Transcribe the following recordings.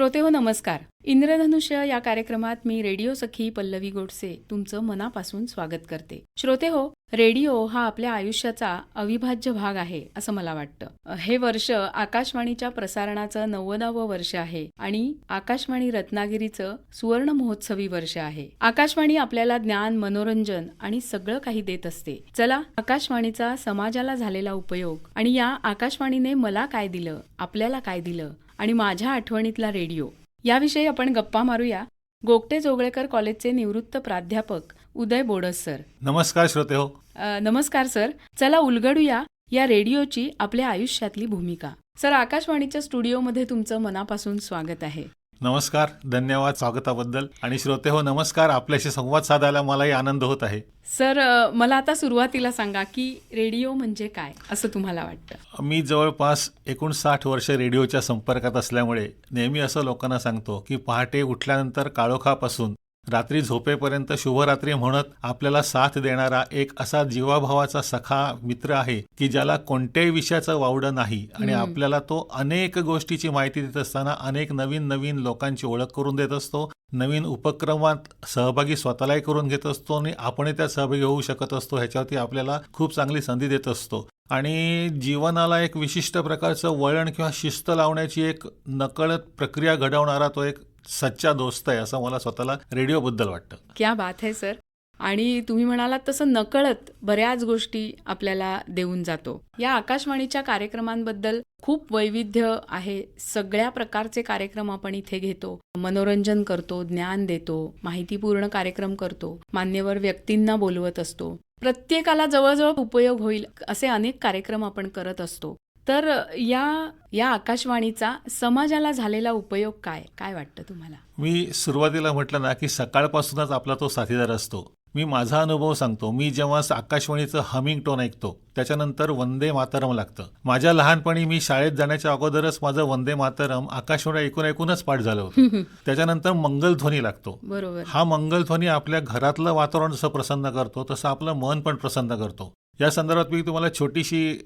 श्रोते हो नमस्कार. इंद्रधनुष्य या कार्यक्रमात मी रेडिओ सखी पल्लवी गोडसे तुमचं मनापासून स्वागत करते. श्रोते हो रेडिओ हा आपल्या आयुष्याचा अविभाज्य भाग आहे असं मला वाटतं. हे वर्ष आकाशवाणीच्या प्रसारणाचं नव्वदावं वर्ष आहे आणि आकाशवाणी रत्नागिरीचं सुवर्ण महोत्सवी वर्ष आहे. आकाशवाणी आपल्याला ज्ञान मनोरंजन आणि सगळं काही देत असते. चला आकाशवाणीचा समाजाला झालेला उपयोग आणि या आकाशवाणीने मला काय दिलं आपल्याला काय दिलं आणि माझ्या आठवणीतला रेडिओ. याविषयी आपण गप्पा मारूया. गोगटे जोगळेकर कॉलेजचे निवृत्त प्राध्यापक उदय बोडस सर. नमस्कार श्रोते हो. अ, नमस्कार सर. चला उलगडूया या रेडिओची आपल्या आयुष्यातली भूमिका. सर आकाशवाणीच्या स्टुडिओमध्ये तुमचं मनापासून स्वागत आहे. नमस्कार धन्यवाद स्वागताबद्दल. आणि श्रोते हो नमस्कार आपल्याशी संवाद साधायला मलाही आनंद होत आहे. सर मला आता सुरुवातीला सांगा की रेडिओ म्हणजे काय असं तुम्हाला वाटतं? मी जवळपास एकोणसाठ वर्ष रेडिओच्या संपर्कात असल्यामुळे नेहमी असं लोकांना सांगतो की पहाटे उठल्यानंतर काळोखापासून रात्री झोपेपर्यंत शुभरात्री म्हणत आपल्याला साथ देणारा एक असा जीवाभावाचा सखा मित्र आहे की ज्याला कोणत्याही विषयाचं वावडं नाही आणि. आपल्याला तो अनेक गोष्टीची माहिती देत असताना अनेक नवीन नवीन लोकांची ओळख करून देत असतो नवीन उपक्रमात सहभागी स्वतःलाही करून घेत असतो आणि आपणही त्यात सहभागी होऊ शकत असतो ह्याच्यावरती आपल्याला खूप चांगली संधी देत असतो आणि जीवनाला एक विशिष्ट प्रकारचं वळण किंवा शिस्त लावण्याची एक नकळत प्रक्रिया घडवणारा तो एक सच्चा दोस्त आहे असं मला स्वतःला रेडिओबद्दल वाटतं. क्या बात आहे सर आणि तुम्ही म्हणालात तसं नकळत बऱ्याच गोष्टी आपल्याला देऊन जातो. या आकाशवाणीच्या कार्यक्रमांबद्दल खूप वैविध्य आहे. सगळ्या प्रकारचे कार्यक्रम आपण इथे घेतो. मनोरंजन करतो ज्ञान देतो माहितीपूर्ण कार्यक्रम करतो मान्यवर व्यक्तींना बोलवत असतो. प्रत्येकाला जवळजवळ उपयोग होईल असे अनेक कार्यक्रम आपण करत असतो. तर या या आकाशवाणीचा समाजाला झालेला उपयोग काय? काय वाटतं तुम्हाला? मी सुरुवातीला म्हटलं ना की सकाळपासूनच आपला तो साथीदार असतो. मी माझा अनुभव सांगतो. मी जेव्हा आकाशवाणीचं हमिंग टोन ऐकतो त्याच्यानंतर वंदे मातरम लागतं. माझ्या लहानपणी मी शाळेत जाण्याच्या अगोदरच माझं वंदे मातरम आकाशवाणी ऐकून ऐकूनच पाठ झालं होतं. त्याच्यानंतर मंगलध्वनी लागतो. बरोबर. हा मंगलध्वनी आपल्या घरातलं वातावरण जसं प्रसन्न करतो तसं आपलं मन पण प्रसन्न करतो. या संदर्भात मी तुम्हाला छोटीशी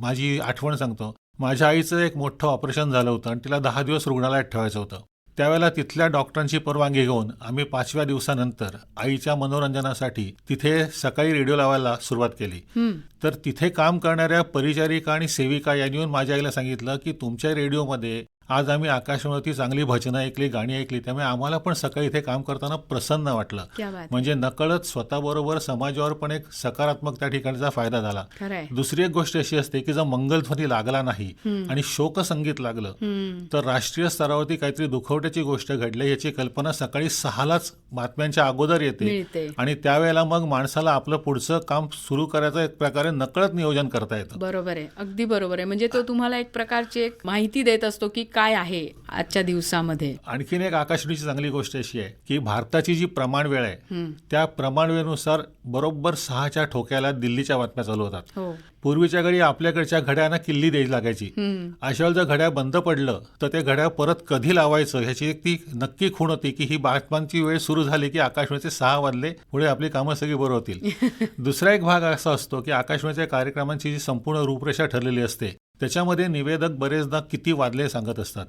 माझी आठवण सांगतो. माझ्या आईचं एक मोठं ऑपरेशन झालं होतं आणि तिला दहा दिवस रुग्णालयात ठेवायचं होतं. त्यावेळेला तिथल्या डॉक्टरांची परवानगी घेऊन आम्ही पाचव्या दिवसानंतर आईच्या मनोरंजनासाठी तिथे सकाळी रेडिओ लावायला सुरुवात केली. तर तिथे काम करणाऱ्या परिचारिका आणि सेविका यांनी येऊन माझ्या आईला सांगितलं की तुमच्या रेडिओमध्ये आज आम्ही आकाशवाणीवरती चांगली भजनं ऐकली गाणी ऐकली त्यामुळे आम्हाला पण सकाळी इथे काम करताना प्रसन्न वाटलं. म्हणजे नकळत स्वतःबरोबर समाजावर पण एक सकारात्मक त्या ठिकाणचा फायदा झाला. दुसरी एक गोष्ट अशी असते की जर मंगलध्वनी लागला नाही. आणि शोकसंगीत लागलं तर राष्ट्रीय स्तरावरती काहीतरी दुखवट्याची गोष्ट घडली याची कल्पना सकाळी सहालाच बातम्यांच्या अगोदर येते. आणि त्यावेळेला मग माणसाला आपलं पुढचं काम सुरू करायचं एक प्रकारे नकळत नियोजन करता येतं. बरोबर आहे. अगदी बरोबर आहे. म्हणजे तो तुम्हाला एक प्रकारची एक माहिती देत असतो की काय आहे आजच्या दिवसामध्ये? आणखीन एक आकाशवाणीची चांगली गोष्ट अशी आहे की भारताची जी प्रमाण वेळ आहे. त्या प्रमाणवेळेनुसार बरोबर सहाच्या ठोक्याला दिल्लीच्या बातम्या चालू होतात. हो. पूर्वीच्या घडी आपल्याकडच्या घड्याना किल्ली द्यायची लागायची. अशा वेळेला जर घड्याळ बंद पडलं तर ते घड्याळ परत कधी लावायचं ह्याची एक ती नक्की खूण होती की ही बातम्यांची वेळ सुरू झाली की आकाशवाणीचे सहा वाजले पुढे आपली कामं सगळी बरं होतील. दुसरा एक भाग असा असतो की आकाशवाणीच्या कार्यक्रमांची जी संपूर्ण रूपरेषा ठरलेली असते त्याच्यामध्ये निवेदक बरेचदा किती वाजले सांगत असतात.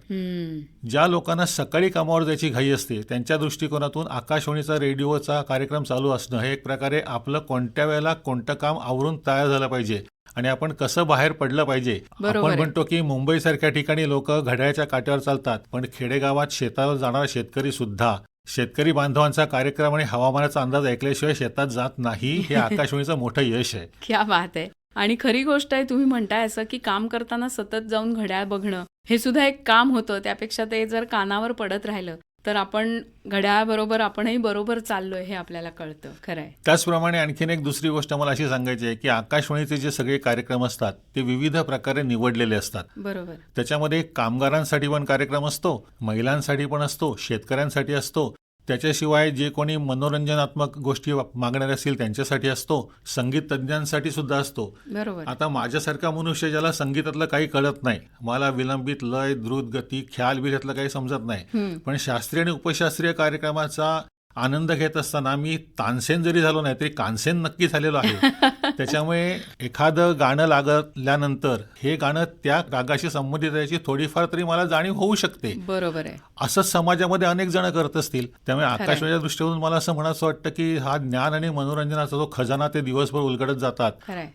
ज्या लोकांना सकाळी कामावर जायची घाई असते त्यांच्या दृष्टिकोनातून आकाशवाणीचा रेडिओचा कार्यक्रम चालू असणं हे एक प्रकारे आपलं कोणत्या वेळेला कोणतं काम आवरून तयार झालं पाहिजे आणि आपण कसं बाहेर पडलं पाहिजे. आपण. म्हणतो की मुंबई सारख्या ठिकाणी लोक घड्याळ्याच्या काट्यावर चालतात पण खेडेगावात शेतावर जाणारा शेतकरी सुद्धा शेतकरी बांधवांचा कार्यक्रम आणि हवामानाचा अंदाज ऐकल्याशिवाय शेतात जात नाही हे आकाशवाणीचं मोठं यश आहे. क्या बात आहे. आणि खरी गोष्ट आहे तुम्ही म्हणताय असं की काम करताना सतत जाऊन घड्याळ बघणं हे सुद्धा एक काम होतं. त्यापेक्षा ते जर कानावर पडत राहिलं तर आपण घड्याळाबरोबर आपणही बरोबर चाललोय हे आपल्याला कळतं. खरंय. त्याचप्रमाणे आणखीन एक दुसरी गोष्ट मला अशी सांगायची आहे की आकाशवाणीचे जे सगळे कार्यक्रम असतात ते विविध प्रकारे निवडलेले असतात. बरोबर. त्याच्यामध्ये कामगारांसाठी पण कार्यक्रम असतो महिलांसाठी पण असतो शेतकऱ्यांसाठी असतो त्याच्याशिवाय जे कोणी मनोरंजनात्मक गोष्टी मागणारे असतील त्यांच्यासाठी असतो संगीत तज्ज्ञांसाठी सुद्धा असतो. बरोबर. आता माझ्यासारखा मनुष्य ज्याला संगीतातलं काही कळत नाही मला विलंबित लय द्रुत गती ख्याल यातलं काही समजत नाही. पण शास्त्रीय आणि उपशास्त्रीय कार्यक्रमाचा आनंद घेत असताना मी तानसेन जरी झालो नाही तरी कानसेन नक्की झालेलो आहे. त्याच्यामुळे एखादं गाणं लागल्यानंतर हे गाणं त्या रागाशी संबंधित याची थोडीफार तरी मला जाणीव होऊ शकते. बरोबर आहे. असंच समाजामध्ये अनेक जण करत असतील. त्यामुळे आकाशवाणीच्या दृष्टीवरून मला असं म्हणायचं वाटतं की हा ज्ञान आणि मनोरंजनाचा जो खजाना ते दिवसभर उलगडत जातात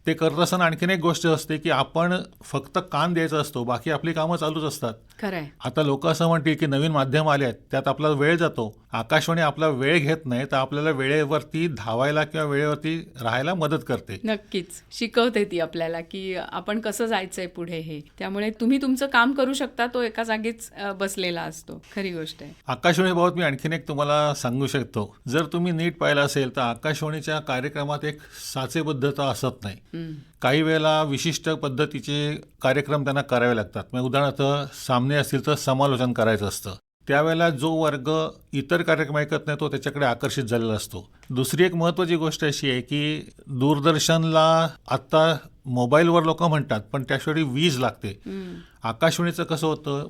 ते करत असताना आणखीन एक गोष्ट असते की आपण फक्त कान द्यायचा असतो बाकी आपली कामं चालूच असतात. आता लोक असं म्हणतील की नवीन माध्यम आले आहेत त्यात आपला वेळ जातो. आकाशवाणी आपला वेळ घेत नाही तर आपल्याला वेळेवरती धावायला किंवा वेळेवरती राहायला मदत करते. नक्कीच. शिकवते ती आपल्याला की आपण कसं जायचंय पुढे हे. त्यामुळे तुम्ही तुमचं काम करू शकता तो एका जागीच बसलेला असतो. खरी गोष्ट आहे. आकाशवाणीबाबत मी आणखीन एक तुम्हाला सांगू शकतो. जर तुम्ही नीट पाहिलं असेल तर आकाशवाणीच्या कार्यक्रमात एक साचेबद्धता असत नाही. काही वेळेला विशिष्ट पद्धतीचे कार्यक्रम त्यांना करावे लागतात. मग उदाहरणार्थ सामने असतील तर समालोचन करायचं असतं. त्यावेळेला जो वर्ग इतर कार्यक्रम ऐकत नाही तो त्याच्याकडे आकर्षित झालेला असतो. दुसरी एक महत्त्वाची गोष्ट अशी आहे की दूरदर्शनला आत्ता मोबाईलवर लोक म्हणतात पण त्याशिवाय वीज लागते. आकाशवाणीचं कसं होतं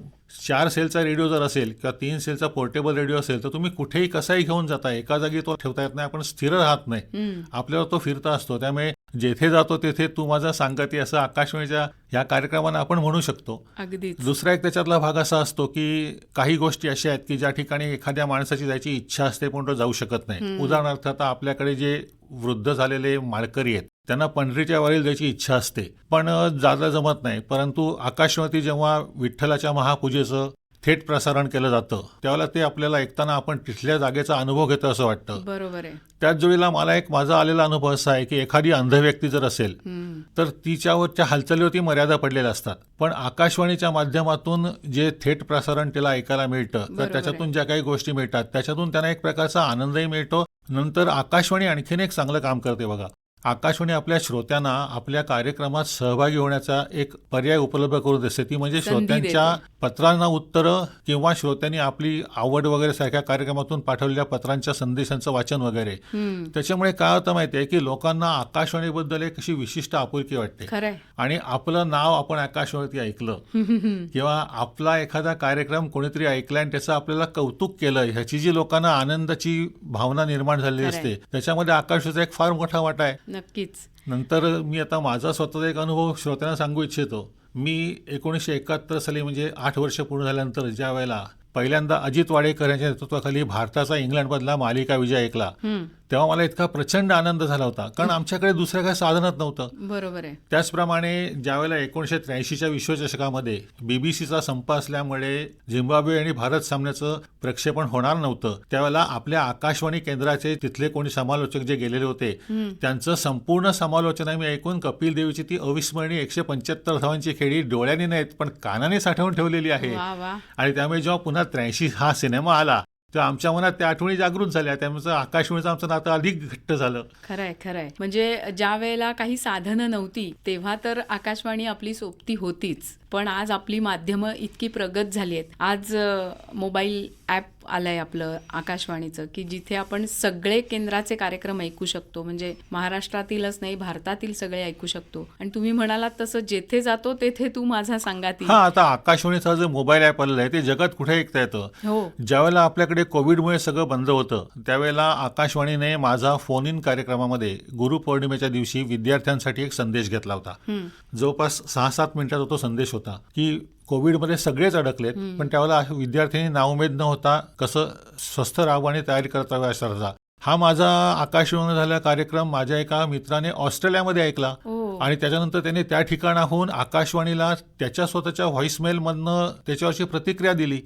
चार सेलचा रेडिओ जर असेल किंवा तीन सेलचा पोर्टेबल रेडिओ असेल तर तुम्ही कुठेही कसाही घेऊन जाता एका जागी तो ठेवता येत नाही आपण स्थिर राहत नाही. आपल्यावर तो फिरता असतो. त्यामुळे जेथे जातो तेथे तू माझा सांगती असं आकाशवाणीच्या ह्या कार्यक्रमांना आपण म्हणू शकतो. अगदीच. दुसरा एक त्याच्यातला भाग असा असतो की काही गोष्टी अशा आहेत की ज्या ठिकाणी एखाद्या माणसाची जायची इच्छा असते पण तो जाऊ शकत नाही. उदाहरणार्थ आता आपल्याकडे जे वृद्ध झालेले माळकरी आहेत त्यांना पंढरीच्या वारीला जायची इच्छा असते. पण जायला जमत नाही. परंतु आकाशवाणी जेव्हा विठ्ठलाच्या महापूजेचं थेट प्रसारण केलं जातं त्यावेळेला ते आपल्याला ऐकताना आपण तिथल्या जागेचा अनुभव घेतो असं वाटतं. बरोबर आहे. त्याच जोडीला मला एक माझा आलेला अनुभव असा आहे की एखादी अंध व्यक्ती जर असेल. तर तिच्यावरच्या हालचालीवरती मर्यादा पडलेल्या असतात. पण आकाशवाणीच्या माध्यमातून जे थेट प्रसारण तिला ऐकायला मिळतं तर त्याच्यातून ज्या काही गोष्टी मिळतात त्याच्यातून त्यांना एक प्रकारचा आनंदही मिळतो. नंतर आकाशवाणी आणखीन एक चांगलं काम करते बघा. आकाशवाणी आपल्या श्रोत्यांना आपल्या कार्यक्रमात सहभागी होण्याचा एक पर्याय उपलब्ध करून देते ती म्हणजे श्रोत्यांच्या. पत्रांना उत्तरं किंवा श्रोत्यांनी आपली आवड वगैरे सारख्या कार्यक्रमातून पाठवलेल्या पत्रांच्या संदेशांचं वाचन वगैरे. त्याच्यामुळे काय होतं माहिती आहे की लोकांना आकाशवाणीबद्दल एक अशी विशिष्ट आपुलकी वाटते आणि आपलं नाव आपण आकाशवाणीवरती ऐकलं किंवा आपला एखादा कार्यक्रम कोणीतरी ऐकला आणि त्याचं आपल्याला कौतुक केलं ह्याची जी लोकांना आनंदाची भावना निर्माण झालेली. असते त्याच्यामध्ये आकाशवाणीचा एक फार मोठा वाटा आहे नक्कीच. नंतर मी आता माझा स्वतःचा एक अनुभव श्रोत्यांना सांगू इच्छितो. मी एकोणीसशे एकाहत्तर साली म्हणजे आठ वर्ष पूर्ण झाल्यानंतर ज्या वेळेला पहिल्यांदा अजित वाडेकर यांच्या नेतृत्वाखाली भारताचा इंग्लंडमधला मालिका विजय ऐकला. तेव्हा मला इतका प्रचंड आनंद झाला होता. कारण आमच्याकडे दुसरं काही साधनच नव्हतं. बरोबर आहे. त्याचप्रमाणे ज्यावेळेला एकोणीसशे त्र्याऐंशीच्या विश्वचषकामध्ये बीबीसीचा संप असल्यामुळे झिम्बाब्वे आणि भारत सामन्याचं प्रक्षेपण होणार नव्हतं त्यावेळेला आपल्या आकाशवाणी केंद्राचे तिथले कोणी समालोचक जे गेलेले होते. त्यांचं संपूर्ण समालोचना मी ऐकून कपिल देवीची ती अविस्मरणीय एकशे पंच्याहत्तर धावांची खेळी डोळ्याने नाहीत पण कानाने साठवून ठेवलेली आहे. आणि त्यामुळे जेव्हा पुन्हा त्र्याऐंशी हा सिनेमा आला तर आमच्या मनात त्या आठवणी जागृत झाल्या. त्यामुळे आकाशवाणीचं आमचं नातं अधिक घट्ट झालं. खरंय खरंय. म्हणजे ज्या वेळेला काही साधनं नव्हती तेव्हा तर आकाशवाणी आपली सोबती होतीच. पण आज आपली माध्यमं इतकी प्रगत झाली आहेत. आज मोबाईल ॲप आलंय आपलं आकाशवाणीचं की जिथे आपण सगळे केंद्राचे कार्यक्रम ऐकू शकतो म्हणजे महाराष्ट्रातीलच नाही भारतातील सगळे ऐकू शकतो. आणि तुम्ही म्हणालात तसं जेथे जातो तेथे तू माझा सांगाती. हा आता आकाशवाणीचा जो मोबाईल ॲप आलेला आहे ते जगात कुठे ऐकता येतं? हो. ज्यावेळेला आपल्याकडे कोविडमुळे सगळं बंद होतं त्यावेळेला आकाशवाणीने माझा फोन इन कार्यक्रमामध्ये गुरुपौर्णिमेच्या दिवशी विद्यार्थ्यांसाठी एक संदेश घेतला होता. जवळपास सहा सात मिनिटाचा तो संदेश होता की कोविडमध्ये सगळेच अडकलेत पण त्यावेळेला विद्यार्थ्यांनी नाउमेद न होता कसं स्वस्थ राहावं आणि तयारी करत असा हा माझा आकाशवाणी झालेला कार्यक्रम माझ्या एका मित्राने ऑस्ट्रेलियामध्ये ऐकला. आणि त्याच्यानंतर त्याने त्या ठिकाणाहून आकाशवाणीला त्याच्या स्वतःच्या व्हॉइसमेलमधनं त्याच्यावरची प्रतिक्रिया दिली.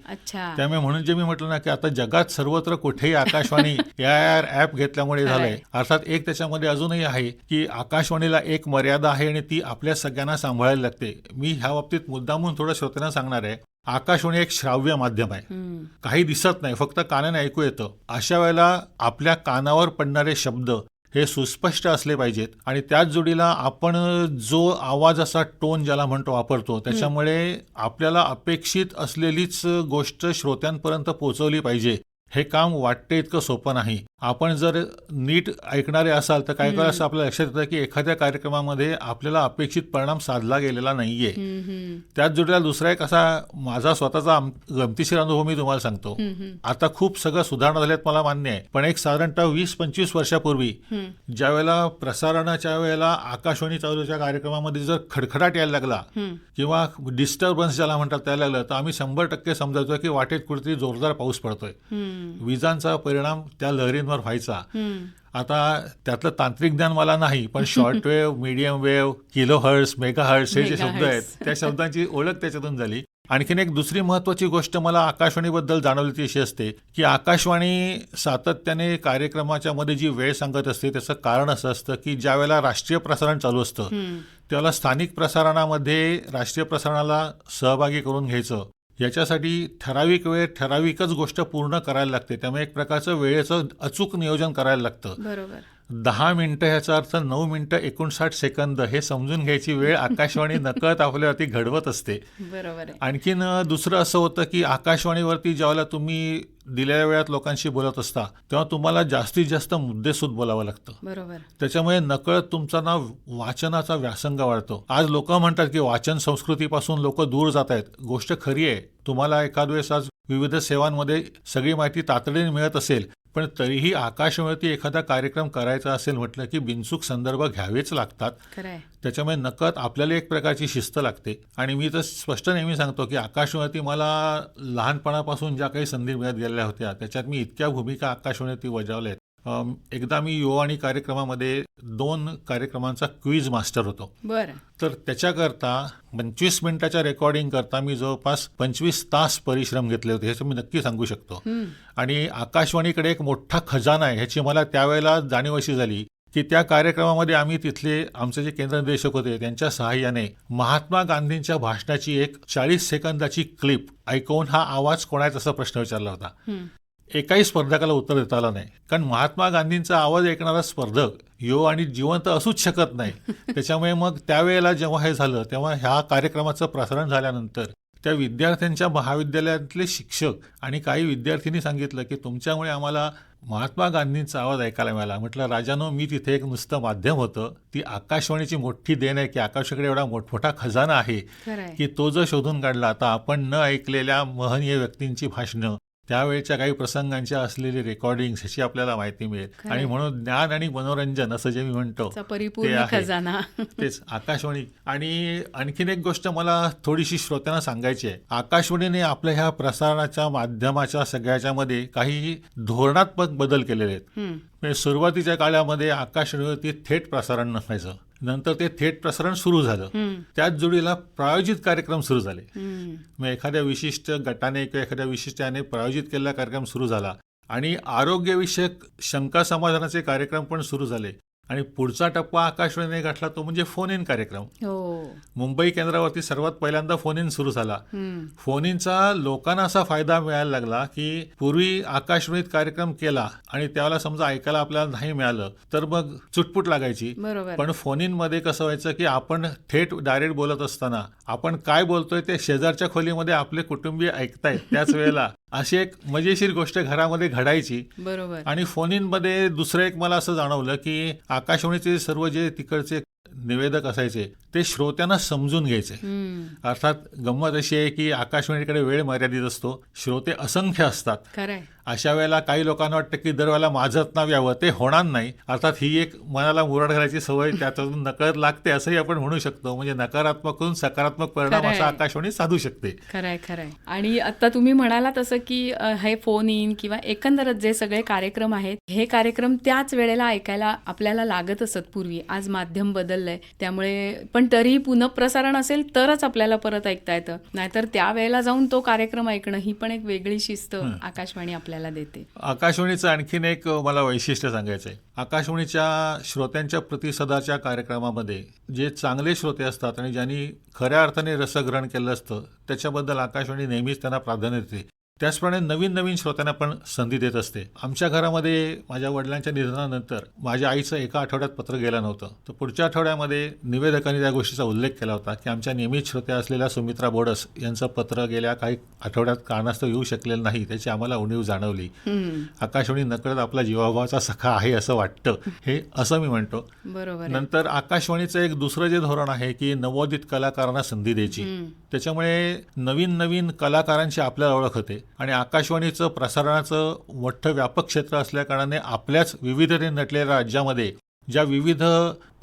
त्यामुळे म्हणून जे मी म्हटलं ना की आता जगात सर्वत्र कुठेही आकाशवाणी या ॲप घेतल्यामुळे झालंय. अर्थात एक त्याच्यामध्ये अजूनही आहे की आकाशवाणीला एक मर्यादा आहे आणि ती आपल्या सगळ्यांना सांभाळायला लागते. मी ह्या बाबतीत मुद्दामून थोडं श्रोत्यांना सांगणार आहे. आकाशवाणी एक श्राव्य माध्यम आहे. काही दिसत नाही फक्त कानाने ऐकू येतं. अशा वेळेला आपल्या कानावर पडणारे शब्द हे सुस्पष्ट असले पाहिजेत आणि त्याच जोडीला आपण जो आवाज असा टोन ज्याला म्हणतो वापरतो त्याच्यामुळे आपल्याला अपेक्षित असलेलीच गोष्ट श्रोत्यांपर्यंत पोहोचवली पाहिजे. हे काम वाटते इतकं सोपं नाही. आपण जर नीट ऐकणारे असाल तर काही वेळा असं आपल्या लक्षात येतं की एखाद्या कार्यक्रमामध्ये आपल्याला अपेक्षित परिणाम साधला गेलेला नाहीये. त्याच जोडीला दुसरा एक असा माझा स्वतःचा गमतीशीर अनुभव मी तुम्हाला सांगतो. आता खूप सगळं सुधारणा झाल्यात मला मान्य आहे. पण एक साधारणतः वीस पंचवीस वर्षापूर्वी ज्या वेळेला प्रसारणाच्या वेळेला आकाशवाणी चालूच्या कार्यक्रमामध्ये जर खडखडाट यायला लागला. किंवा डिस्टर्बन्स ज्याला म्हणतात त्याला लागलं तर आम्ही शंभर टक्के समजायचो की वाटेत कुठेतरी जोरदार पाऊस पडतोय. विजांचा परिणाम त्या लहरींवर व्हायचा. आता त्यातलं तांत्रिक ज्ञान मला नाही पण short wave medium wave kilo hertz mega hertz हे जे शब्द. आहेत त्या शब्दांची ओळख त्याच्यातून झाली आणखीन एक दुसरी महत्वाची गोष्ट मला आकाशवाणीबद्दल जाणवली ती अशी असते की आकाशवाणी सातत्याने कार्यक्रमाच्या मध्ये जी वेळ सांगत असते त्याचं कारण असं असतं की ज्या वेळेला राष्ट्रीय प्रसारण चालू असतं. त्यावेळेला स्थानिक प्रसारणामध्ये राष्ट्रीय प्रसारणाला सहभागी करून घ्यायचं याच्यासाठी ठराविक वेळ ठराविकच गोष्ट पूर्ण करायला लागते. त्यामुळे एक प्रकारचं वेळेचं अचूक नियोजन करायला लागतं. बरोबर. दहा मिनिटं ह्याचा अर्थ नऊ मिनिटं एकोणसाठ सेकंद हे समजून घ्यायची वेळ आकाशवाणी नकळत आपल्यावरती घडवत असते. बरोबर आहे. आणखीन दुसरं असं होतं की आकाशवाणीवरती ज्यावेळेला तुम्ही दिलेल्या वेळात लोकांशी बोलत असता तेव्हा तुम्हाला जास्तीत जास्त मुद्देसूद बोलावं लागतं. बरोबर. त्याच्यामुळे नकळत तुमचा ना वाचनाचा व्यासंग वाढतो. आज लोक म्हणतात की वाचन संस्कृतीपासून लोक दूर जात आहेत. गोष्ट खरी आहे. तुम्हाला एखाद वेळेस आज विविध सेवांमध्ये सगळी माहिती तातडीने मिळत असेल पण तरीही आकाशवाणीवरती एखादा कार्यक्रम करायचा असेल म्हटलं की बिनचूक संदर्भ घ्यावेच लागतात. त्याच्यामुळे नकळत आपल्याला एक प्रकारची शिस्त लागते. आणि मी तर स्पष्ट नेहमी सांगतो की आकाशवाणीवरती मला लहानपणापासून ज्या काही संधी मिळत गेलेल्या होत्या त्याच्यात मी इतक्या भूमिका आकाशवाणीवरती बजावल्या आहेत. एकदा मी युवाणी कार्यक्रमामध्ये दोन कार्यक्रमांचा क्विज मास्टर होतो बरं तर त्याच्याकरता पंचवीस मिनिटाच्या रेकॉर्डिंग करता मी जवळपास पंचवीस तास परिश्रम घेतले होते ह्याचं मी नक्की सांगू शकतो. आणि आकाशवाणीकडे एक मोठा खजाना आहे ह्याची मला त्यावेळेला जाणीव अशी झाली की त्या कार्यक्रमामध्ये आम्ही तिथले आमचे जे केंद्रनिर्देशक होते त्यांच्या सहाय्याने महात्मा गांधींच्या भाषणाची एक चाळीस सेकंदाची क्लिप ऐकून हा आवाज कोणाचा असा प्रश्न विचारला होता. एकाही स्पर्धकाला उत्तर देता आलं नाही. कारण महात्मा गांधींचा आवाज ऐकणारा स्पर्धक यो आणि जिवंत असूच शकत नाही. त्याच्यामुळे मग त्यावेळेला जेव्हा हे झालं तेव्हा ह्या कार्यक्रमाचं प्रसारण झाल्यानंतर त्या विद्यार्थ्यांच्या महाविद्यालयातले शिक्षक आणि काही विद्यार्थ्यांनी सांगितलं की तुमच्यामुळे आम्हाला महात्मा गांधींचा आवाज ऐकायला मिळाला. म्हटलं राजानो मी तिथे एक नुसतं माध्यम होतं. ती आकाशवाणीची मोठी देण आहे की आकाशाकडे एवढा मोठमोठा खजाना आहे की तो जर शोधून काढला आता आपण न ऐकलेल्या महनीय व्यक्तींची भाषणं त्यावेळच्या काही प्रसंगांच्या असलेली रेकॉर्डिंग ह्याची आपल्याला माहिती मिळेल. आणि म्हणून ज्ञान आणि मनोरंजन असं जे मी म्हणतो परिपूर्ण. खजाना तेच आकाशवाणी आणि आणखीन एक गोष्ट मला थोडीशी श्रोत्यांना सांगायची आहे आकाशवाणीने आपल्या ह्या प्रसारणाच्या माध्यमाच्या सगळ्याच्या मध्ये काही धोरणात्मक बदल केलेले आहेत. म्हणजे सुरुवातीच्या काळामध्ये आकाशवाणीवरती थेट प्रसारण नसायचं नंतर ते थेट प्रसारण सुरू झालं. त्याच जोडीला प्रायोजित कार्यक्रम सुरू झाले. मग एखाद्या विशिष्ट गटाने किंवा एखाद्या विशिष्ट याने प्रायोजित केलेला कार्यक्रम सुरू झाला आणि आरोग्यविषयक शंका समाधानाचे कार्यक्रम पण सुरू झाले आणि पुढचा टप्पा आकाशवाणीने गाठला तो म्हणजे फोन इन कार्यक्रम. हो. मुंबई केंद्रावरती सर्वात पहिल्यांदा फोन इन सुरू झाला. फोन इनचा लोकांना असा फायदा मिळायला लागला की पूर्वी आकाशवाणीत कार्यक्रम केला आणि त्यावेळेला समजा ऐकायला आपल्याला नाही मिळालं तर मग चुटपुट लागायची. पण फोन इनमध्ये कसं व्हायचं की आपण थेट डायरेक्ट बोलत असताना आपण काय बोलतोय ते शेजारच्या खोलीमध्ये आपले कुटुंबीय ऐकतायत त्याच वेळेला अशी एक मजेशीर गोष्ट घरामध्ये घडायची. बरोबर. आणि फोन इनमध्ये दुसरं एक मला असं जाणवलं की आकाशवाणीचे सर्व जे तिकडचे निवेदक असायचे ते श्रोत्यांना समजून घ्यायचे. अर्थात गंमत अशी आहे की आकाशवाणीकडे वेळ मर्यादित असतो श्रोते असंख्य असतात. अशा वेळेला काही लोकांना वाटतं की दरवेळेला माझंच नाव यावं. ते होणार नाही. अर्थात ही एक मनाला मुरड घालायची सवय त्याच्यातून नकळत लागते असंही आपण म्हणू शकतो. म्हणजे नकारात्मकून सकारात्मक परिणाम. असा आकाशवाणी साधू शकते. खरंय खरंय. आणि आता तुम्ही म्हणाला तसं की हे फोन इन किंवा एकंदरच जे सगळे कार्यक्रम आहेत हे कार्यक्रम त्याच वेळेला ऐकायला आपल्याला लागत असत पूर्वी. आज माध्यम बदललंय. त्यामुळे पण तरीही पुनःप्रसारण असेल तरच आपल्याला परत ऐकता येतं. नाहीतर त्यावेळेला जाऊन तो कार्यक्रम ऐकणं ही पण एक वेगळी शिस्त आकाशवाणी आपल्याला देते. आकाशवाणीचं आणखीन एक मला वैशिष्ट्य सांगायचं आहे. आकाशवाणीच्या श्रोत्यांच्या प्रतिसादाच्या कार्यक्रमामध्ये जे चांगले श्रोते असतात आणि ज्यांनी खऱ्या अर्थाने रसग्रहण केलं असतं त्याच्याबद्दल आकाशवाणी नेहमीच त्यांना प्राधान्य देते. त्याचप्रमाणे नवीन नवीन श्रोत्यांना पण संधी देत असते. आमच्या घरामध्ये माझ्या वडिलांच्या निधनानंतर माझ्या आईचं एका आठवड्यात पत्र गेलं नव्हतं. तर पुढच्या आठवड्यामध्ये निवेदकांनी त्या गोष्टीचा उल्लेख केला होता की आमच्या नियमित श्रोत्या असलेल्या सुमित्रा बोडस यांचं पत्र गेल्या काही आठवड्यात कारणास्तव येऊ शकलेलं नाही त्याची आम्हाला उणीव जाणवली. आकाशवाणी नकळत आपला जीवाभावाचा सखा आहे असं वाटतं. हे असं मी म्हणतो. बरोबर. नंतर आकाशवाणीचं एक दुसरं जे धोरण आहे की नवोदित कलाकारांना संधी द्यायची. त्याच्यामुळे नवीन नवीन कलाकारांची आपल्याला ओळख होते. आणि आकाशवाणीचं प्रसारणाचं मोठं व्यापक क्षेत्र असल्याकारणाने आपल्याच विविधते नटलेल्या राज्यामध्ये ज्या विविध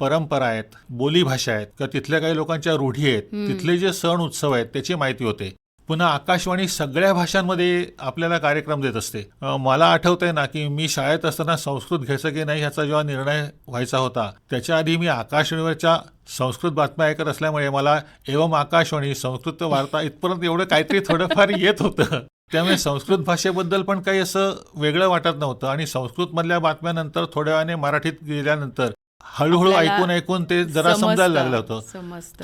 परंपरा आहेत बोलीभाषा आहेत किंवा तिथल्या काही लोकांच्या रूढी आहेत. तिथले जे सण उत्सव आहेत त्याची माहिती होते. पुन्हा आकाशवाणी सगळ्या भाषांमध्ये आपल्याला कार्यक्रम देत असते. मला आठवतंय ना की मी शाळेत असताना संस्कृत घ्यायचं की नाही ह्याचा जेव्हा निर्णय व्हायचा होता त्याच्या आधी मी आकाशवाणीवरच्या संस्कृत बातम्या ऐकत असल्यामुळे मला एवम आकाशवाणी संस्कृत वार्ता इथपर्यंत एवढं काहीतरी थोडंफार येत होतं. त्यामुळे संस्कृत भाषेबद्दल पण काही असं वेगळं वाटत नव्हतं. आणि संस्कृतमधल्या बातम्यानंतर थोड्या वेळाने मराठीत गेल्यानंतर हळूहळू ऐकून ऐकून ते जरा समजायला लागलं होतं.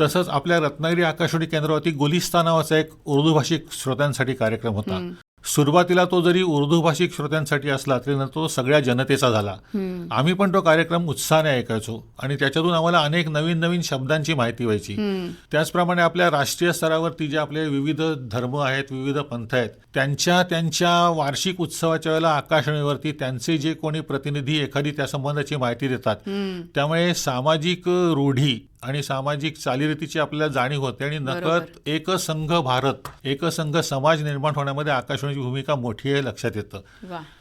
तसंच आपल्या रत्नागिरी आकाशवाणी केंद्रावरती गुलिस्ता नावाचा एक उर्दू भाषिक श्रोत्यांसाठी कार्यक्रम होता. सुरुवातीला तो जरी उर्दू भाषिक श्रोत्यांसाठी असला तरी नंतर तो सगळ्या जनतेचा झाला. आम्ही पण तो कार्यक्रम उत्साहाने ऐकायचो आणि त्याच्यातून आम्हाला अनेक नवीन नवीन शब्दांची माहिती व्हायची. त्याचप्रमाणे आपल्या राष्ट्रीय स्तरावरती जे आपले विविध धर्म आहेत विविध पंथ आहेत त्यांच्या त्यांच्या वार्षिक उत्सवाच्या वेळेला आकाशवाणीवरती त्यांचे जे कोणी प्रतिनिधी एखादी त्या संबंधाची माहिती देतात. त्यामुळे सामाजिक रूढी आणि सामाजिक चालीरीतीची आपल्याला जाणीव होते आणि. नकळत एकसंघ भारत एकसंघ समाज निर्माण होण्यामध्ये आकाशवाणीची भूमिका मोठी आहे लक्षात येतं.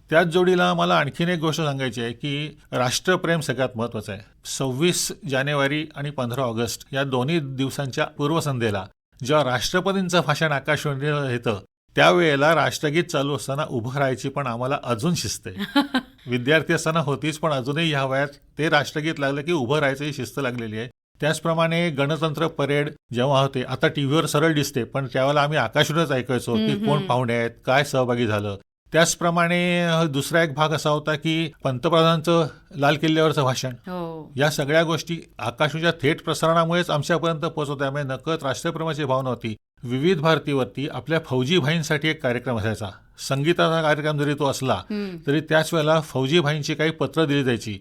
त्याच जोडीला मला आणखीन एक गोष्ट सांगायची आहे की राष्ट्रप्रेम सगळ्यात महत्वाचं आहे. सव्वीस जानेवारी आणि पंधरा ऑगस्ट या दोन्ही दिवसांच्या पूर्वसंध्येला जेव्हा राष्ट्रपतींचं भाषण आकाशवाणीला येतं त्यावेळेला राष्ट्रगीत चालू असताना उभं राहायची पण आम्हाला अजून शिस्त आहे. विद्यार्थी असताना होतीच पण अजूनही ह्या वयात ते राष्ट्रगीत लागलं की उभं राहायचं ही शिस्त लागलेली आहे. त्याचप्रमाणे गणतंत्र परेड जेव्हा होते आता टीव्हीवर सरळ दिसते पण त्यावेळेला आम्ही आकाशवाणीच ऐकायचो की कोण. पाहुणे आहेत काय सहभागी झालं. त्याचप्रमाणे दुसरा एक भाग असा होता की पंतप्रधानांचं लाल किल्ल्यावरचं भाषण. हो. या सगळ्या गोष्टी आकाशवाणीच्या थेट प्रसारणामुळेच आमच्यापर्यंत पोहोचत त्यामुळे नकळत राष्ट्रप्रेमाची भावना होती. विविध भारतीवरती आपल्या फौजी भाईंसाठी एक कार्यक्रम असायचा. संगीताचा कार्यक्रम जरी तो असला तरी त्याच वेळेला फौजी भाईंची काही पत्र दिली जायची.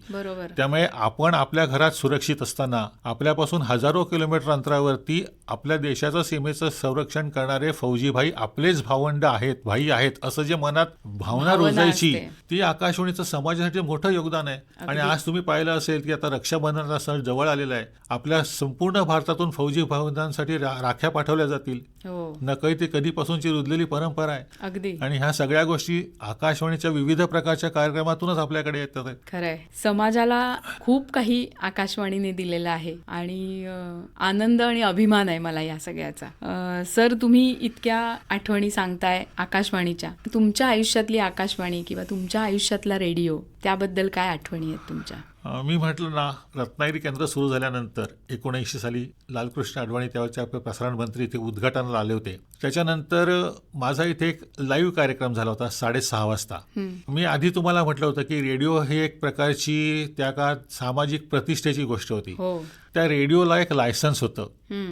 त्यामुळे आपण आपल्या घरात सुरक्षित असताना आपल्यापासून हजारो किलोमीटर अंतरावरती आपल्या देशाचं सीमेचं संरक्षण करणारे फौजी भाई आपलेच भावंड आहेत भाई आहेत असं जे मनात भावना रुजायची. ती आकाशवाणीचं समाजासाठी मोठं योगदान आहे. आणि. आज तुम्ही पाहिलं असेल की आता रक्षाबंधनाचा सण जवळ आलेला आहे. आपल्या संपूर्ण भारतातून फौजी भावंडांसाठी राख्या पाठवल्या जातील. हो. नकळी ती कधीपासूनची रुजलेली परंपरा आहे. अगदी. आणि ह्या सगळ्या गोष्टी आकाशवाणीच्या विविध प्रकारच्या कार्यक्रमातूनच आपल्याकडे येतात. खरंय. समाजाला खूप काही आकाशवाणीने दिलेलं आहे आणि आनंद आणि अभिमान आहे मला या सगळ्याचा. सर तुम्ही इतक्या आठवणी सांगताय आकाशवाणीच्या. तुमच्या आयुष्यातली आकाशवाणी किंवा तुमच्या आयुष्यातला रेडिओ त्याबद्दल काय आठवणी आहेत तुमच्या? मी म्हटलं ना रत्नागिरी केंद्र सुरू झाल्यानंतर एकोणऐंशी साली लालकृष्ण अडवाणी त्यावेळेचे आपले प्रसारण मंत्री इथे उद्घाटनाला आले होते. त्याच्यानंतर माझा इथे एक लाईव्ह कार्यक्रम झाला होता साडेसहा वाजता. मी आधी तुम्हाला म्हटलं होतं की रेडिओ ही एक प्रकारची त्या काळात सामाजिक प्रतिष्ठेची गोष्ट होती. हो. त्या रेडिओला एक लायसन्स होतं.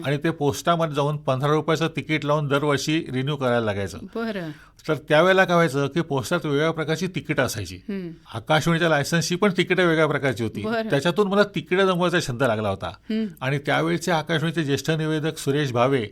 आणि ते पोस्टामध्ये जाऊन पंधरा रुपयाचं तिकीट लावून दरवर्षी रिन्यू करायला लागायचं. तर त्यावेळेला काय व्हायचं की पोस्टात वेगवेगळ्या प्रकारची तिकीटं असायची. आकाशवाणीच्या लायसन्सची पण तिकीटं वेगळ्या प्रकारची होती. त्याच्यातून मला तिकीटं जमवायचा छंद लागला होता. आणि त्यावेळेचे आकाशवाणीचे ज्येष्ठ निवेदक सुरेश भावे.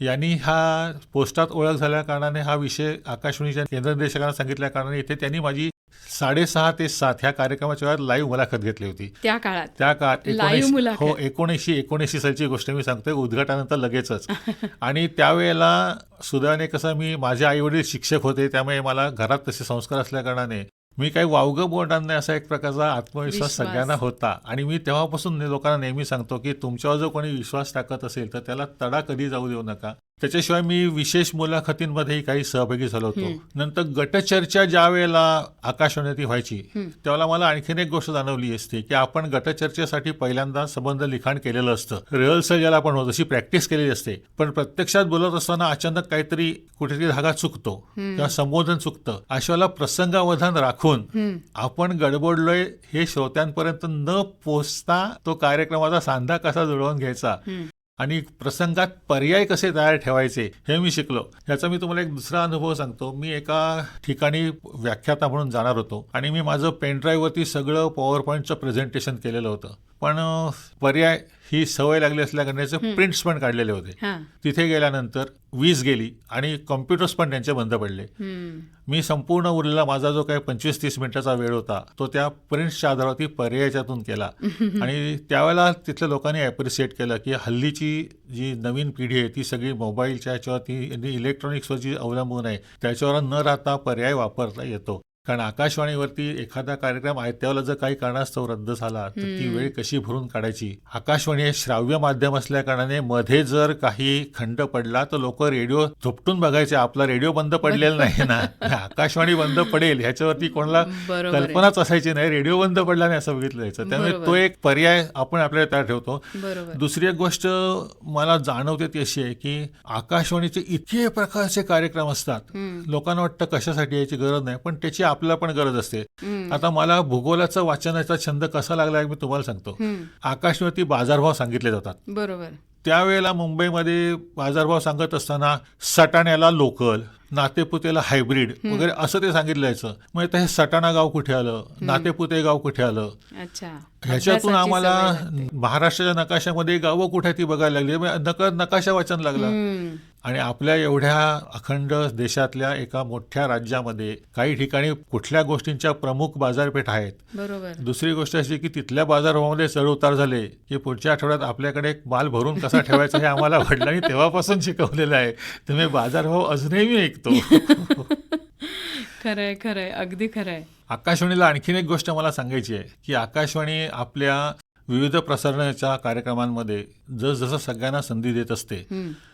यांनी हा पोस्टात ओळख झाल्या कारणाने हा विषय आकाशवाणीच्या केंद्र निर्देशकांना सांगितल्या कारणाने इथे त्यांनी माझी साडेसहा ते सात ह्या कार्यक्रमाच्या वेळात लाईव्ह मुलाखत घेतली होती. त्या काळात. त्या काळात एकोणीस. हो एकोणीसशे एकोणऐंशी सालची गोष्ट मी सांगतोय उद्घाटनानंतर लगेचच. आणि त्यावेळेला सुदैवाने कसं मी माझे आई वडील शिक्षक होते त्यामुळे मला घरात तसे संस्कार असल्या कारणाने मी काही वावगं बोलणार नाही असा एक प्रकारचा आत्मविश्वास विश्वास. सगळ्यांना होता. आणि मी तेव्हापासून लोकांना नेहमी सांगतो की तुमच्यावर जो कोणी विश्वास टाकत असेल तर त्याला तडा कधी जाऊ देऊ नका. त्याच्याशिवाय मी विशेष मुलाखतींमध्येही काही सहभागी झालो होतो. नंतर गटचर्चा ज्या वेळेला आकाशवाणीवरती व्हायची. त्यावेळेला मला आणखीन एक गोष्ट जाणवली असते की आपण गटचर्चेसाठी पहिल्यांदा संबंध लिखाण केलेलं असतं. रिहर्सल ज्याला आपण होत अशी प्रॅक्टिस केलेली असते. पण प्रत्यक्षात बोलत असताना अचानक काहीतरी कुठेतरी धागा चुकतो किंवा संबोधन चुकतं. अशा वेळेला प्रसंगावधान राखून आपण गडबडलोय हे श्रोत्यांपर्यंत न पोचता तो कार्यक्रमाचा सांधा कसा जुळवून घ्यायचा. आणि प्रसंगात पर्याय कसे तयार ठेवायचे हे मी शिकलो. ह्याचा मी तुम्हाला एक दुसरा अनुभव सांगतो. मी एका ठिकाणी व्याख्याता म्हणून जाणार होतो आणि मी माझं पेनड्राईव्हवरती सगळं पॉवर पॉईंटचं प्रेझेंटेशन केलेलं होतं. पण पर्याय ही सवय लागली असल्याकारणाचे प्रिंट्स पण काढलेले होते. तिथे गेल्यानंतर वीज गेली आणि कॉम्प्युटर्स पण त्यांचे बंद पडले. मी संपूर्ण उरलेला माझा जो काही पंचवीस तीस मिनिटाचा वेळ होता तो त्या प्रिंट्सच्या आधारावरती पर्यायाच्यातून केला. आणि त्यावेळेला तिथल्या लोकांनी ॲप्रिशिएट केलं की हल्लीची जी नवीन पिढी आहे ती सगळी मोबाईलच्या याच्यावरती इलेक्ट्रॉनिक्सवर जी अवलंबून आहे त्याच्यावर न राहता पर्याय वापरता येतो. कारण आकाशवाणीवरती एखादा कार्यक्रम आयत्याला जर काही कारणास्तव रद्द झाला तर ती वेळ कशी भरून काढायची? आकाशवाणी हे श्राव्य माध्यम असल्या कारणाने मध्ये जर काही खंड पडला तर लोक रेडिओ झोपटून बघायचे. आपला रेडिओ बंद पडलेला नाही ना. आकाशवाणी बंद पडेल ह्याच्यावरती कोणाला. कल्पनाच असायची नाही. रेडिओ बंद पडला नाही असं बघितलं जायचं. त्यामुळे. तो एक पर्याय आपण आपल्याला तयार ठेवतो. दुसरी एक गोष्ट मला जाणवते ती अशी आहे की आकाशवाणीचे इतके प्रकारचे कार्यक्रम असतात. लोकांना वाटतं कशासाठी याची गरज नाही पण त्याची आपल्याला पण गरज असते. आता मला भूगोलाचा वाचनाचा छंद कसा लागला मी तुम्हाला सांगतो. आकाशवाणी बाजारभाव सांगितले जातात. बरोबर. त्यावेळेला मुंबईमध्ये बाजारभाव सांगत असताना सटाण्याला लोकल नातेपुतेला हायब्रिड वगैरे असं ते सांगितलं जायचं म्हणजे हे सटाणा गाव कुठे आलं? नातेपुते गाव कुठे आलं? ह्याच्यातून आम्हाला. महाराष्ट्राच्या नकाशामध्ये गावं कुठे ती बघायला लागली. म्हणजे नक नकाशा वाचन लागला. आणि आपल्या एवढ्या अखंड देशातल्या एका मोठ्या राज्यामध्ये काही ठिकाणी कुठल्या गोष्टींच्या प्रमुख बाजारपेठ आहेत? बरोबर. दुसरी गोष्ट अशी की तिथल्या बाजारभावामध्ये चढ उतार झाले की पुढच्या आठवड्यात आपल्याकडे एक माल भरून कसा ठेवायचा हे आम्हाला वडिलांनी तेव्हापासून शिकवलेलं आहे. तुम्ही बाजारभाव अजूनही मी ऐकतो. खरंय खरंय. अगदी खरंय. आकाशवाणीला आणखीन एक गोष्ट मला सांगायची आहे की आकाशवाणी आपल्या विविध प्रसारणाच्या कार्यक्रमांमध्ये जसजसं सगळ्यांना संधी देत असते.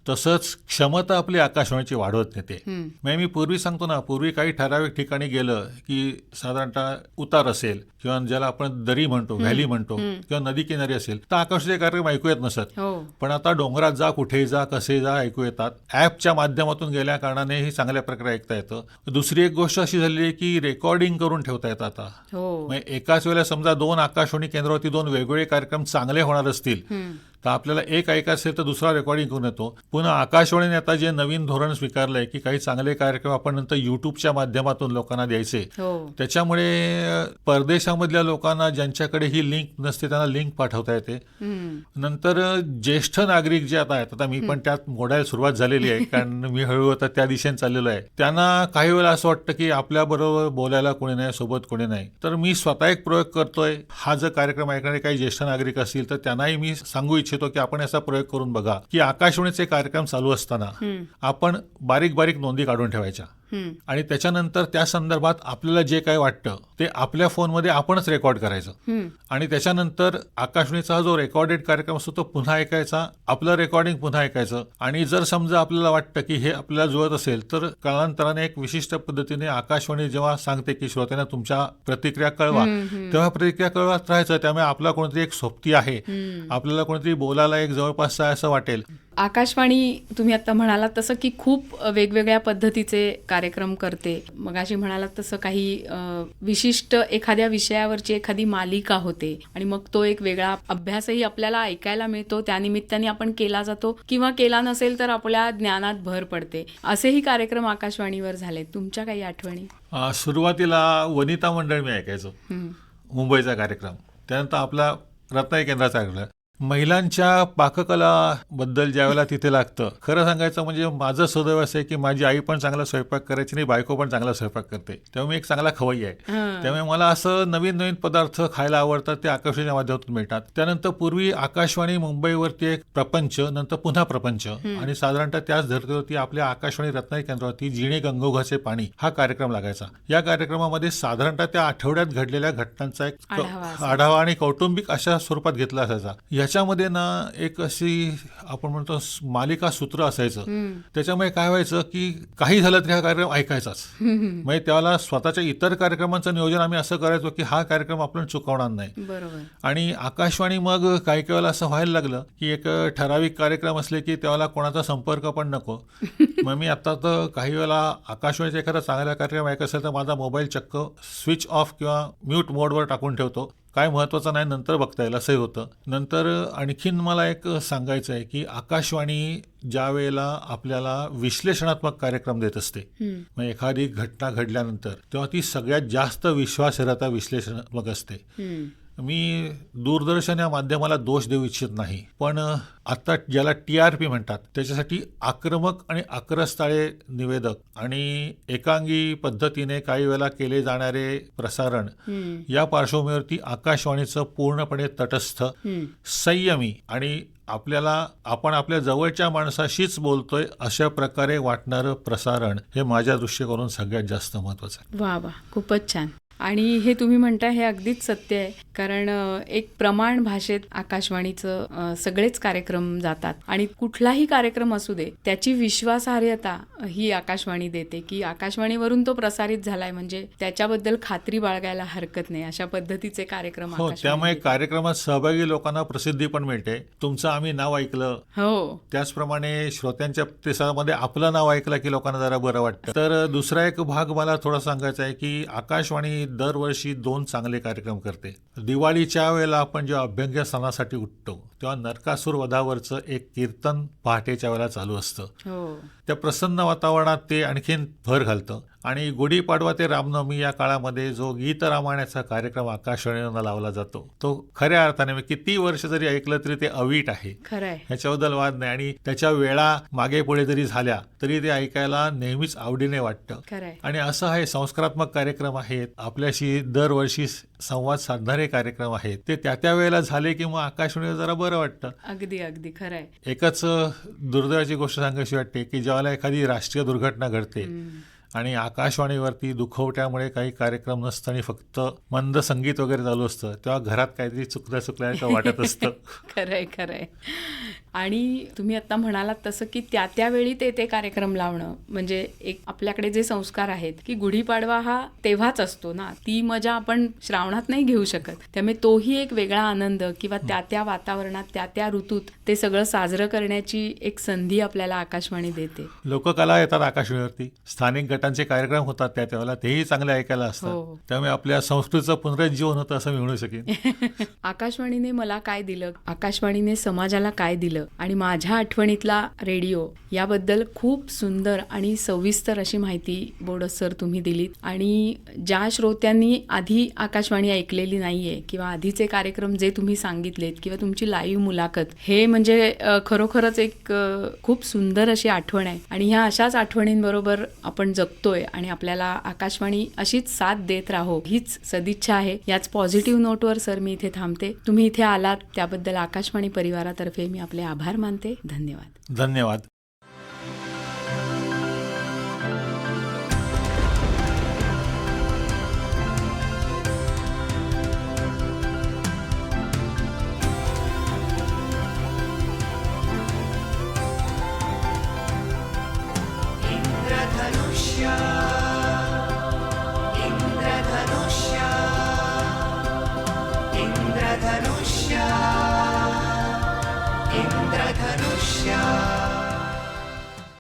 तसंच क्षमता आपली आकाशवाणीची वाढवत नेते. म्हणजे मी पूर्वी सांगतो ना पूर्वी काही ठराविक ठिकाणी गेलं की साधारणतः उतार असेल किंवा ज्याला आपण दरी म्हणतो व्हॅली म्हणतो किंवा नदी किनारी असेल तर आकाशवाणीचे कार्यक्रम ऐकू येत नसत. हो. पण आता डोंगरात जा कुठेही जा कसे जा ऐकू येतात. ॲपच्या माध्यमातून गेल्या कारणाने ही चांगल्या प्रकारे ऐकता येतं. दुसरी एक गोष्ट अशी झाली आहे की रेकॉर्डिंग करून ठेवता येतं आता. हो. म्हणजे एकाच वेळेला समजा दोन आकाशवाणी केंद्रावरती दोन वेगवेगळे कार्यक्रम चांगले होणार असतील. तर आपल्याला एक ऐकायचं असेल तर दुसरा रेकॉर्डिंग करून येतो. पुन्हा आकाशवाणीने आता जे नवीन धोरण स्वीकारलंय की काही चांगले कार्यक्रम आपण नंतर युट्यूबच्या माध्यमातून लोकांना द्यायचे. हो. त्याच्यामुळे परदेशामधल्या लोकांना ज्यांच्याकडे ही लिंक नसते त्यांना लिंक पाठवता येते. नंतर ज्येष्ठ नागरिक जे आता आहेत आता मी पण त्यात मोडायला सुरुवात झालेली आहे कारण मी हळूहळू आता त्या दिशेने चाललेलो आहे. त्यांना काही वेळा असं वाटतं की आपल्या बरोबर बोलायला कोणी नाही सोबत कोणी नाही. तर मी स्वतः एक प्रयोग करतोय. हा जर कार्यक्रम ऐकणारे काही ज्येष्ठ नागरिक असतील तर त्यांनाही मी सांगू इच्छितो की आपण याचा प्रयोग करून बघा की आकाशवाणीचे कार्यक्रम चालू असताना. आपण बारीक बारीक नोंदी काढून ठेवायच्या. आणि त्याच्यानंतर त्या संदर्भात आपल्याला जे काय वाटतं ते आपल्या फोनमध्ये आपणच रेकॉर्ड करायचं. आणि त्याच्यानंतर आकाशवाणीचा जो रेकॉर्डेड कार्यक्रम असतो तो पुन्हा ऐकायचा आपलं रेकॉर्डिंग पुन्हा ऐकायचं. आणि जर समजा आपल्याला वाटतं की हे आपल्याला जुळत असेल तर कालांतराने एक विशिष्ट पद्धतीने आकाशवाणी जेव्हा सांगते की श्रोत्यांना तुमच्या प्रतिक्रिया कळवा तेव्हा प्रतिक्रिया कळवत राहायचं त्यामुळे आपला कोणतरी एक सोबती आहे. आपल्याला कोणतरी बोलायला एक जवळपास असं वाटेल. आकाशवाणी तुम्ही आता म्हणालात तसं की खूप वेगवेगळ्या पद्धतीचे कार्यक्रम करते. मग अशी म्हणालात तसं काही विशिष्ट एखाद्या विषयावरची एखादी मालिका होते आणि मग तो एक वेगळा अभ्यासही आपल्याला ऐकायला मिळतो. त्यानिमित्ताने आपण केला जातो किंवा केला नसेल तर आपल्या ज्ञानात भर पडते. असेही कार्यक्रम आकाशवाणीवर झाले तुमच्या काही आठवणी? सुरुवातीला वनिता मंडळ मी ऐकायचो. मुंबईचा कार्यक्रम. त्यानंतर आपला रत्नागिरी केंद्राचा कार्यक्रम. महिलांच्या पाककला बद्दल ज्यावेळेला तिथे लागतं खरं सांगायचं म्हणजे माझं सुदैव असं आहे की माझी आई पण चांगला स्वयंपाक करायची आणि बायको पण चांगला स्वयंपाक करते. तेव्हा मी एक चांगला खवय्या आहे. त्यामुळे मला असं नवीन नवीन पदार्थ खायला आवडतात ते आकाशवाणीच्या माध्यमातून मिळतात. त्यानंतर पूर्वी आकाशवाणी मुंबईवरती एक प्रपंच नंतर पुन्हा प्रपंच आणि साधारणतः त्याच धर्तीवरती आपल्या आकाशवाणी रत्नागिरी केंद्रावरती जिणे गंगोघाचे पाणी हा कार्यक्रम लागायचा. या कार्यक्रमामध्ये साधारणतः त्या आठवड्यात घडलेल्या घटनांचा एक. आढावा आणि कौटुंबिक अशा स्वरूपात घेतला असायचा. याच्यामध्ये ना एक अशी आपण म्हणतो मालिका सूत्र असायचं. त्याच्यामुळे काय व्हायचं की काही झालं तरी हा कार्यक्रम ऐकायचाच. म्हणजे त्याला स्वतःच्या इतर कार्यक्रमांचं नियोजन आम्ही असं करायचो की हा कार्यक्रम आपण चुकवणार नाही. आणि आकाशवाणी मग काही काही वेळेला असं व्हायला लागलं की एक ठराविक कार्यक्रम असले की त्याला कोणाचा संपर्क पण नको. मग मी आता तर काही वेळेला आकाशवाणीचा एखादा चांगला कार्यक्रम ऐकत असेल तर माझा मोबाईल चक्क स्विच ऑफ किंवा म्यूट मोडवर टाकून ठेवतो. काय महत्त्वाचं नाही नंतर बघता येईल असंही होतं नंतर आणखीन मला एक सांगायचं आहे की आकाशवाणी ज्या वेळेला आपल्याला विश्लेषणात्मक कार्यक्रम देत असते. मग एखादी घटना घडल्यानंतर तेव्हा ती सगळ्यात जास्त विश्वासार्हता विश्लेषणात्मक असते. मी दूरदर्शन या माध्यमाला दोष देऊ इच्छित नाही पण आता ज्याला टी आर पी म्हणतात त्याच्यासाठी आक्रमक आणि आक्रस्ताळे निवेदक आणि एकांगी पद्धतीने काही वेळेला केले जाणारे प्रसारण. या पार्श्वभूमीवरती आकाशवाणीचं पूर्णपणे तटस्थ. संयमी आणि आपल्याला आपण आपल्या जवळच्या माणसाशीच बोलतोय अशा प्रकारे वाटणारं प्रसारण हे माझ्या दृष्टिकोनातून सगळ्यात जास्त महत्वाचं आहे वा वा खूपच छान आणि हे तुम्ही म्हणताय हे अगदीच सत्य आहे. कारण एक प्रमाण भाषेत आकाशवाणीचं सगळेच कार्यक्रम जातात. आणि कुठलाही कार्यक्रम असू दे त्याची विश्वासार्हता ही आकाशवाणी देते की आकाशवाणीवरून तो प्रसारित झालाय. म्हणजे त्याच्याबद्दल खात्री बाळगायला हरकत नाही. अशा पद्धतीचे कार्यक्रम हो त्यामुळे. कार्यक्रमात सहभागी लोकांना प्रसिद्धी पण मिळते. तुमचं आम्ही नाव ऐकलं. हो. त्याचप्रमाणे श्रोत्यांच्या प्रतिसादामध्ये आपलं नाव ऐकलं की लोकांना जरा बरं वाटतं. तर दुसरा एक भाग मला थोडा सांगायचा आहे की आकाशवाणी दरवर्षी दोन चांगले कार्यक्रम करते. दिवाळीच्या वेळेला आपण जेव्हा अभ्यंग सणासाठी उठतो तेव्हा नरकासूर वधावरचं एक कीर्तन पहाटेच्या वेळेला चालू असतं. हो. त्या प्रसन्न वातावरणात ते आणखीन भर घालतं. आणि गुढीपाडवा ते रामनवमी या काळामध्ये जो गीत रामायणाचा कार्यक्रम आकाशवाणीनं लावला जातो तो खऱ्या अर्थाने म्हणजे किती वर्ष जरी ऐकलं तरी ते अवीट आहे. ह्याच्याबद्दल वाद नाही आणि त्याच्या वेळा मागे पुढे जरी झाल्या तरी ते ऐकायला नेहमीच आवडीने वाटतं. आणि असं आहे संस्कारात्मक कार्यक्रम आहेत आपल्याशी दरवर्षी संवाद साधणारे कार्यक्रम आहेत ते त्या त्या वेळेला झाले की मग आकाशवाणीला जरा बरं वाटतं. अगदी अगदी खरं आहे एकच दुर्दैवाची गोष्ट सांगायची वाटते की ज्यावेळेला एखादी राष्ट्रीय दुर्घटना घडते. आणि आकाशवाणीवरती दुखवट्यामुळे काही कार्यक्रम नसतं आणि फक्त मंद संगीत वगैरे चालू असतं. तेव्हा घरात काहीतरी चुकल्या चुकल्यासारखं वाटत असतं. खरंय खरंय. आणि तुम्ही आता म्हणालात तसं की त्या त्यावेळी ते ते कार्यक्रम लावणं म्हणजे एक आपल्याकडे जे संस्कार आहेत की गुढीपाडवा हा तेव्हाच असतो ना ती मजा आपण श्रावणात नाही घेऊ शकत. त्यामुळे तोही एक वेगळा आनंद किंवा त्या त्या वातावरणात त्या त्या ऋतूत ते सगळं साजरं करण्याची एक संधी आपल्याला आकाशवाणी देते. लोककला येतात आकाशवाणीवरती. स्थानिक गटांचे कार्यक्रम होतात त्या त्यावेळेला तेही चांगले ऐकायला हो. असतात त्यामुळे आपल्या संस्कृतीचं पुनरुज्जीवन होतं असं मी म्हणू शकेन. आकाशवाणीने मला काय दिलं? आकाशवाणीने समाजाला काय दिलं? आणि माझ्या आठवणीतला रेडिओ याबद्दल खूप सुंदर आणि सविस्तर अशी माहिती बोडस सर तुम्ही दिलीत. आणि ज्या श्रोत्यांनी आधी आकाशवाणी ऐकलेली नाहीये किंवा आधीचे कार्यक्रम जे तुम्ही सांगितलेत किंवा तुमची लाईव्ह मुलाखत हे म्हणजे खरोखरच एक खूप सुंदर अशी आठवण आहे. आणि ह्या अशाच आठवणींबरोबर आपण जगतोय आणि आपल्याला आकाशवाणी अशीच साथ देत राहो हीच सदिच्छा आहे. याच पॉझिटिव्ह नोटवर सर मी इथे थांबते. तुम्ही इथे आलात त्याबद्दल आकाशवाणी परिवारातर्फे मी आपले आभार मानते. धन्यवाद. धन्यवाद.